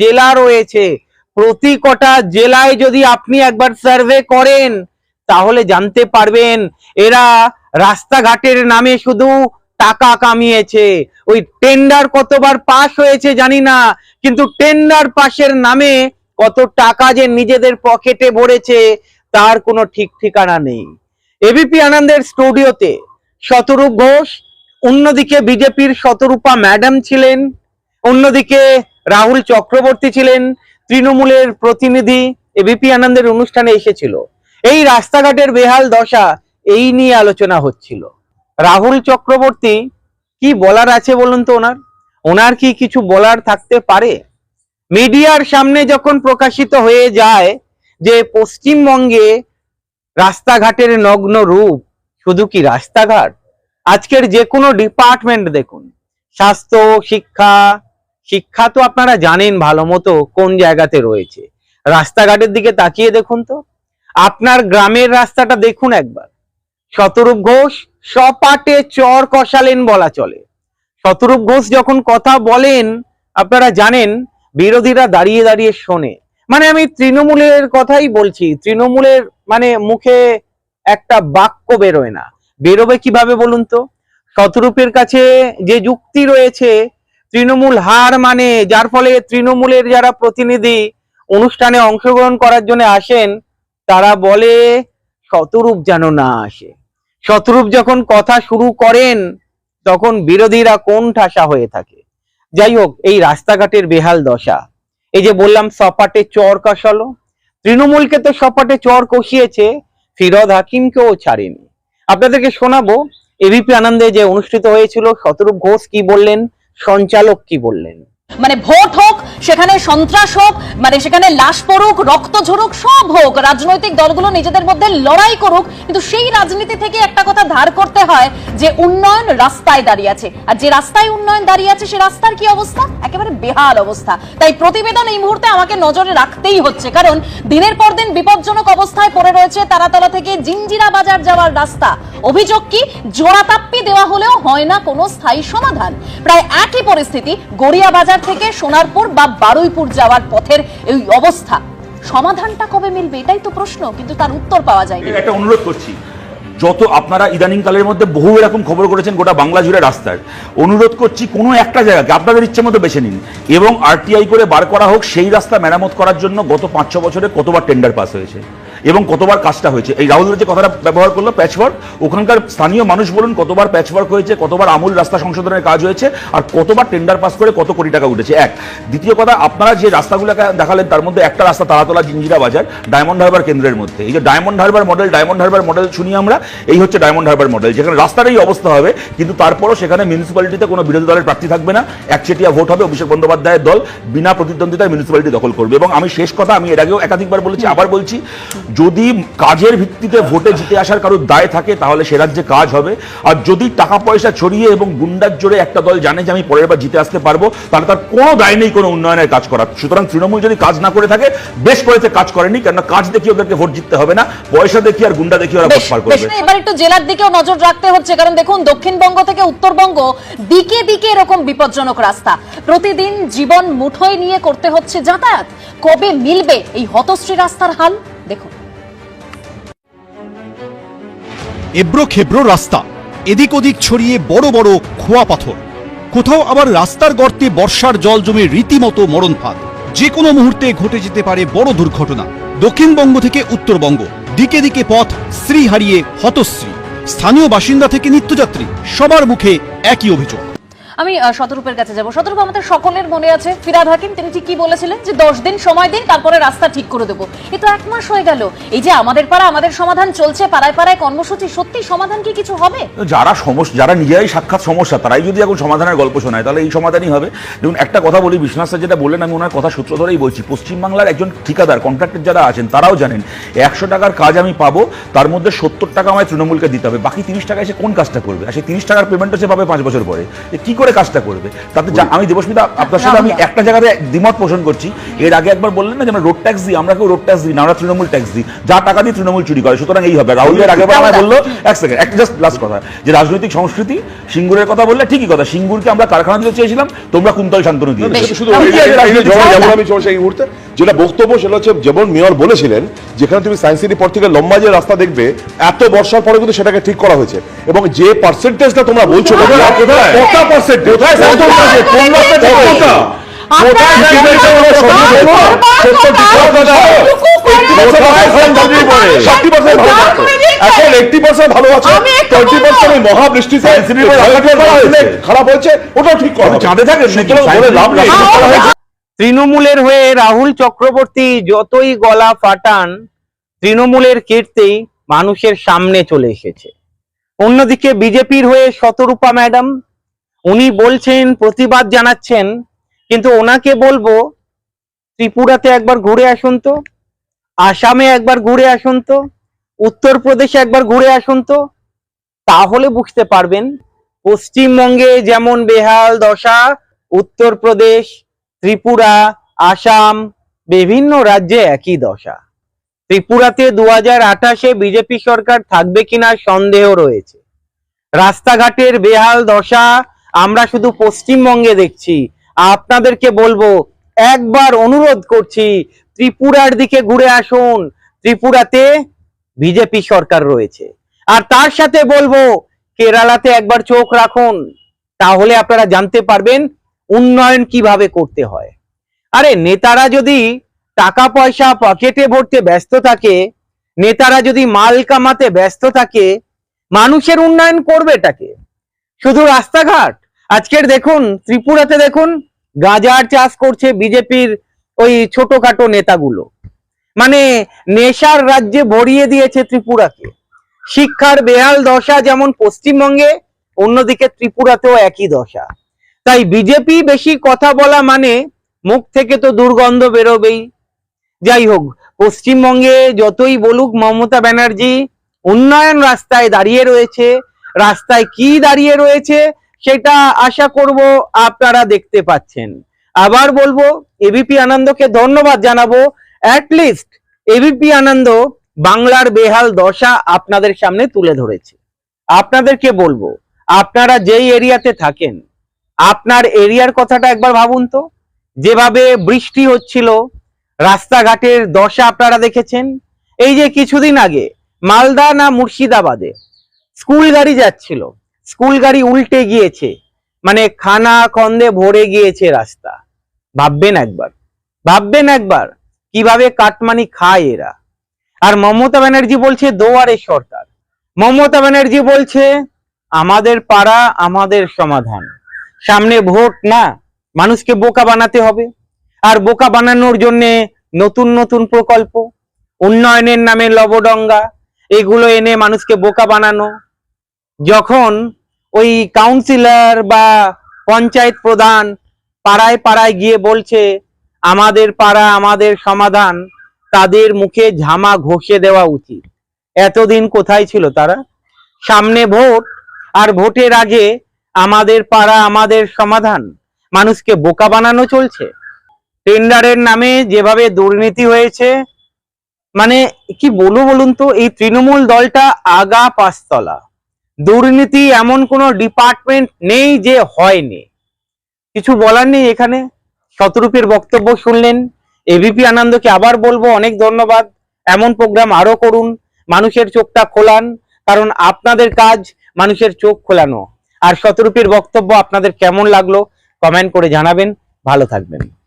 জেলা রয়েছে। প্রতি কটা জেলায় যদি আপনি একবার সার্ভে করেন, তাহলে জানতে পারবেন, এরা রাস্তাঘাটের নামে শুধু টাকা কামিয়েছে। ওই টেন্ডার কতবার পাস হয়েছে জানি না, কিন্তু টেন্ডার পাসের নামে কত টাকা যে নিজেদের পকেটে ভরেছে, তার কোনো ঠিক ঠিকানা নেই। এবিপি আনন্দের স্টুডিওতে শতরূপ ঘোষ, অন্যদিকে বিজেপির শতরূপা ম্যাডাম ছিলেন, অন্যদিকে রাহুল চক্রবর্তী ছিলেন তৃণমূলের প্রতিনিধি এবিপি আনন্দের অনুষ্ঠানে এসেছিল। এই রাস্তাঘাটের বেহাল দশা এই নিয়ে আলোচনা হচ্ছিল। রাহুল চক্রবর্তী কি বলার আছে বলুন তো ওনার? ওনার কি কিছু বলার থাকতে পারে? মিডিয়ার সামনে যখন প্রকাশিত হয়ে যায় যে পশ্চিমবঙ্গে রাস্তাঘাটের নগ্ন রূপ, শুধু কি রাস্তাঘাট? আজকের যে কোনো ডিপার্টমেন্ট দেখুন। স্বাস্থ্য, শিক্ষা শিক্ষা তো আপনারা জানেন ভালো মতো কোন জায়গাতে রয়েছে। রাস্তাঘাটের দিকে তাকিয়ে দেখুন তো। আপনার গ্রামের রাস্তাটা দেখুন একবার। শতরূপ ঘোষ সপাটে চর কষালেন বলা চলে। শতরূপ ঘোষ যখন কথা বলেন, আপনারা জানেন বিরোধীরা দাঁড়িয়ে দাঁড়িয়ে শোনে। মানে আমি তৃণমূলের কথাই বলছি, তৃণমূলের মানে মুখে একটা বাক্য বেরোয় না। বেরোবে কীভাবে বলুন তো? শতরূপের কাছে যে যুক্তি রয়েছে তৃণমূল হার মানে যার ফলে তৃণমূলের যারা প্রতিনিধি অনুষ্ঠানে অংশগ্রহণ করার জন্য আসেন, তারা বলে, শতরূপ যেন না আসে। শতরূপ যখন কথা শুরু করেন, তখন বিরোধীরা কোন ঠাসা হয়ে থাকে। যাই হোক, এই রাস্তাঘাটের বেহাল দশা। এই যে বললাম, সপাটে চর কষালো। তৃণমূলকে তো সপাটে চর কষিয়েছে ফিরদ হাকিমকেও ছাড়েনি। আপনাদেরকে শোনাবো এবিপি আনন্দে যে অনুষ্ঠিত হয়েছিল, শতরূপ ঘোষ কি বললেন? সঞ্চালক কি বললেন? মানে ভোট হোক, সেখানে সন্ত্রাস হোক মানে সেখানে লাশ পড়ুক, রক্ত ঝরুক, সব হোক, রাজনৈতিক দলগুলো নিজেদের মধ্যে লড়াই করুক, কিন্তু সেই রাজনীতি থেকে একটা কথা ধার করতে হয় যে উন্নয়ন রাস্তায় দাঁড়িয়ে আছে। আর যে রাস্তায় উন্নয়ন দাঁড়িয়ে আছে, সে রাস্তার কি অবস্থা? একেবারে বেহাল অবস্থা। তাই প্রতিবেদন এই মুহূর্তে আমাকে নজরে রাখতেই হচ্ছে। কারণ দিনের পর দিন বিপজ্জনক অবস্থায় পড়ে রয়েছে তারাতলা থেকে জিঞ্জিরা বাজার যাওয়ার রাস্তা। অভিযোগ কি? জোড়াতাপ্পি দেওয়া হলেও হয় না কোনো স্থায়ী সমাধান। প্রায় একই পরিস্থিতি গড়িয়া বাজার থেকে সোনারপুর বা বারুইপুর যাওয়ার পথের এই অবস্থা। সমাধানটা কবে মিলবে? এটাই তো প্রশ্ন, কিন্তু তার উত্তর পাওয়া যায়নি। একটা অনুরোধ করছি। যত আপনারা ইদানিং কালের মধ্যে বহু এরকম খবর করেছেন গোটা বাংলা জুড়ে রাস্তার, অনুরোধ করছি কোনো একটা জায়গাকে আপনাদের ইচ্ছে মতো বেছে নিন এবং আরটিআই করে বার করা হোক, সেই রাস্তা মেরামত করার জন্য গত পাঁচ ছ বছরে কতবার টেন্ডার পাস হয়েছে। এবং কতবার কাজটা হয়েছে। এই রাহুলের যে কথাটা ব্যবহার করল প্যাচওয়ার্ক ওখানকার স্থানীয় মানুষ বলুন কতবার প্যাচওয়ার্ক হয়েছে, কতবার আমূল রাস্তা সংশোধনের কাজ হয়েছে, আর কতবার টেন্ডার পাস করে কত কোটি টাকা উঠেছে। এক, দ্বিতীয় কথা, আপনারা যে রাস্তাগুলো দেখালেন, তার মধ্যে একটা রাস্তা তারাতলা জিঞ্জিরা বাজার ডায়মন্ড হারবার কেন্দ্রের মধ্যে। এই যে Diamond Harbour model Diamond Harbour model শুনি আমরা, এই হচ্ছে ডায়মন্ড হারবার মডেল যেখানে রাস্তারই অবস্থা হবে, কিন্তু তারপরও সেখানে মিউনিসিপ্যালিটিতে কোনো বিরোধী দলের প্রার্থী থাকবে না। একচেটিয়া ভোট হবে অভিষেক বন্দ্যোপাধ্যায়ের দল, বিনা প্রতিদ্বন্দ্বিতায় মিউনিসিপ্যালিটি দখল করবে। এবং আমি শেষ কথা, আমি এর আগেও একাধিকবার বলেছি, আবার বলছি যদি কাজের ভিত্তিতে ভোটে জিতে আসার কারোর দায় থাকে তাহলে সে রাজ্যে কাজ হবে। আর যদি টাকা পয়সা ছড়িয়ে এবং গুন্ডার জোরে একটা দল জানে যে আমি পরের বার জিতে আসতে পারব তাহলে তার কোনো দায় নেই কোনো উন্নয়নের কাজ করার। সুতরাং তৃণমূল যদি কাজ না করে থাকে বেশ করেছে কাজ করেনি কেননা কাজ দেখিয়ে ওদেরকে ভোট জিততে হবে না পয়সা দেখি আর গুন্ডা দেখি ওরা ভোট পার করবে। এবার একটু জেলার দিকেও নজর রাখতে হচ্ছে কারণ দেখুন দক্ষিণবঙ্গ থেকে উত্তরবঙ্গ দিকে দিকে এরকম বিপজ্জনক রাস্তা। প্রতিদিন জীবন মুঠোয় নিয়ে করতে হচ্ছে যাতায়াত। কবে মিলবে এই হতশ্রী রাস্তার হাল? দেখুন। এবড়ো খেবড়ো রাস্তা। এদিক ওদিক ছড়িয়ে বড় বড় খোয়া পাথর। কোথাও আবার রাস্তার গর্তে বর্ষার জল জমে রীতিমতো মরণ ফাঁদ যে কোনো মুহূর্তে ঘটে যেতে পারে বড় দুর্ঘটনা। দক্ষিণবঙ্গ থেকে উত্তরবঙ্গ। দিকে দিকে পথ শ্রী হারিয়ে হতশ্রী। স্থানীয় বাসিন্দা থেকে নিত্যযাত্রী। সবার মুখে একই অভিযোগ। আমি শতরূপের কাছে যাব। শতরূপ আমাদের সকলের মনে আছে। ফিরাদ হাকিম, তিনি ঠিক কি বলেছিলেন যে দশ দিন সময় দিন, তারপরে রাস্তা ঠিক করে দেবো। এ তো এক মাস হয়ে গেল। এই যে আমাদের পাড়া, আমাদের সমাধান চলছে, পাড়ায় পাড়ায় কর্মসূচি, সত্যি সমাধান কি কিছু হবে? যারা সমস্যা, যারা নিজেরাই সাক্ষাৎ সমস্যা, তারাই যদি এখন সমাধানের গল্প শোনায়, তাহলে এই সমাধানই হবে। দেখুন, একটা কথা বলি, বিশ্বনাথ স্যার যেটা বললেন, আমি ওনার কথা সূত্র ধরেই বলছি। পশ্চিমবাংলার একজন ঠিকাদার কন্ট্রাক্টর যারা আছেন, তারাও জানেন, একশো টাকার কাজ আমি পাবো, তার মধ্যে সত্তর টাকা আমায় তৃণমূলকে দিতে হবে, বাকি তিরিশ টাকা এসে কোন কাজটা করবে? আর সেই তিরিশ টাকার পেমেন্টও সে পাবে পাঁচ বছর পরে। কি করে করে কাজটা করবে। তাতে আমি দেবস্মিতা আপনার সাথে আমি একটা জায়গাতে দ্বিমত পোষণ করছি। এর আগে একবার বললেন না যে আমরা রোড ট্যাক্স দিই আমরা কেউ রোড ট্যাক্স দিই না আমরা তৃণমূল ট্যাক্স দিই। যা টাকা দিয়ে তৃণমূল চুরি করে সুতরাং এই হবে। রাহুল এর আগেবার আমায় বলল এক সেকেন্ড একটা জাস্ট লাস্ট কথা যে রাজনৈতিক সংস্কৃতি সিঙ্গুরের কথা বললে ঠিকই কথা সিঙ্গুরকে আমরা কারখানা দিতে চেয়েছিলাম তোমরা কুন্তল শান্তনু দিয়ে। শুধু আমি এই- মুহূর্তে যেটা বক্তব্য সেটা হচ্ছে যেমন মেয়র বলেছিলেন যেখানে তুমি সায়েন্স সিটি পর থেকে লম্বা যে রাস্তা দেখবে এত বর্ষার পরে কিন্তু সেটাকে ঠিক করা হয়েছে। এবং যে পার্সেন্টেজটা তোমরা বলছো? কত পার্সেন্ট কোথায় কত percent? কোন রাস্তাটা কতটা? কোথায় আপনারা সিমেন্টটা ওরা সরিয়ে দিয়েছে? সত্তরটি কথা দাও। 80% দাঁড়িয়ে পড়ে। 60% ভালো থাকতো। এখন 80% ভালো আছে, 20% এই মহাবৃষ্টিতে Science City র রাস্তাটা করা হয়েছে। খারাপ হয়েছে, ওটাও ঠিক করা চাঁদে থাকেন নাকি? সুতরাং বলে লাভ নেই। Science City করা হয়েছে। তৃণমূলের হয়ে রাহুল চক্রবর্তী যতই গলা ফাটান তৃণমূলের কীর্তি মানুষের সামনে চলে এসেছে অন্যদিকে বিজেপির হয়ে শতরূপা ম্যাডাম উনি বলছেন, প্রতিবাদ জানাচ্ছেন, কিন্তু ওনাকে বলব, ত্রিপুরাতে একবার ঘুরে আসুন তো, আসামে একবার ঘুরে আসুন তো, উত্তরপ্রদেশে একবার ঘুরে আসুন তো, তাহলে বুঝতে পারবেন, পশ্চিমবঙ্গে যেমন বেহাল দশা, উত্তরপ্রদেশ, ত্রিপুরা, আসাম, বিভিন্ন রাজ্যে একই দশা। ত্রিপুরাতে দু হাজার আঠাশে বিজেপি সরকার থাকবে কিনা সন্দেহ রয়েছে। রাস্তাঘাটের বেহাল দশা আমরা শুধু পশ্চিমবঙ্গে দেখছি। আপনাদেরকে বলব, একবার অনুরোধ করছি, ত্রিপুরার দিকে ঘুরে আসুন। ত্রিপুরাতে বিজেপি সরকার রয়েছে। আর তার সাথে বলব, কেরালাতে একবার চোখ রাখুন। তাহলে আপনারা জানতে পারবেন উন্নয়ন কীভাবে করতে হয়। আরে, নেতারা যদি টাকা পয়সা পকেটে ভরতে ব্যস্ত থাকে, নেতারা যদি মাল কামাতে ব্যস্ত থাকে, মানুষের উন্নয়ন করবে করবেটাকে শুধু রাস্তাঘাট। আজকের দেখুন, ত্রিপুরাতে দেখুন, গাজার চাষ করছে বিজেপির ওই ছোটখাটো নেতাগুলো। মানে নেশার রাজ্যে ভরিয়ে দিয়েছে ত্রিপুরাকে। শিক্ষার বেহাল দশা যেমন পশ্চিমবঙ্গে, অন্যদিকে ত্রিপুরাতেও একই দশা। তাই বিজেপি বেশি কথা বলা মানে মুখ থেকে তো দুর্গন্ধ বেরোবেই। যাই হোক, পশ্চিমবঙ্গে যতই বলুক মমতা ব্যানার্জি, উন্নয়ন রাস্তায় দাঁড়িয়ে রয়েছে রাস্তায় কি দাঁড়িয়ে রয়েছে সেটা আশা করব আপনারা দেখতে পাচ্ছেন। আবার বলব, এবিপি আনন্দকে ধন্যবাদ জানাব। লিস্ট এবিপি আনন্দ বাংলার বেহাল দশা আপনাদের সামনে তুলে ধরেছে। আপনাদেরকে বলব, আপনারা যেই এরিয়াতে থাকেন, আপনার এরিয়ার কথাটা একবার ভাবুন তো। যেভাবে বৃষ্টি হচ্ছিল, রাস্তাঘাটের দশা আপনারা দেখেছেন। এই যে কিছুদিন আগে, মালদা না মুর্শিদাবাদে স্কুল গাড়ি যাচ্ছিল। স্কুল গাড়ি উল্টে গিয়েছে। মানে খানা খন্দে ভরে গিয়েছে রাস্তা। ভাববেন একবার। ভাববেন একবার কীভাবে কাটমানি খায় এরা। আর মমতা ব্যানার্জি বলছে, দোয়ারে সরকার। মমতা ব্যানার্জি বলছে, আমাদের পাড়া, আমাদের সমাধান। সামনে ভোট না, মানুষকে বোকা বানাতে হবে। আর বোকা বানানোর জন্য নতুন নতুন প্রকল্প, উন্নয়নের নামে লবডঙ্গা, এগুলো এনে মানুষকে বোকা বানানো যখন ওই কাউন্সিলর বা পঞ্চায়েত প্রধান পাড়ায় পাড়ায় গিয়ে বলছে, আমাদের পাড়া, আমাদের সমাধান, তাদের মুখে ঝামা ঘষে দেওয়া উচিত। এতদিন কোথায় ছিল তারা? সামনে ভোট, আর ভোটের আগে আমাদের পাড়া, আমাদের সমাধান, মানুষকে বোকা বানানো চলছে? টেন্ডারের নামে যেভাবে দুর্নীতি হয়েছে মানে কি বলব বলুন তো, এই তৃণমূল দলটা আগা পাঁচতলা। দুর্নীতি এমন কোনো ডিপার্টমেন্ট নেই যে হয়নি। কিছু বলার নেই এখানে? শতরূপের বক্তব্য শুনলেন। এবিপি আনন্দকে আবার বলব, অনেক ধন্যবাদ। এমন প্রোগ্রাম আরও করুন, মানুষের চোখটা খোলান, কারণ আপনাদের কাজ মানুষের চোখ খোলানো। আর শতরূপের বক্তব্য আপনাদের কেমন লাগল কমেন্ট করে জানাবেন। ভালো থাকবেন।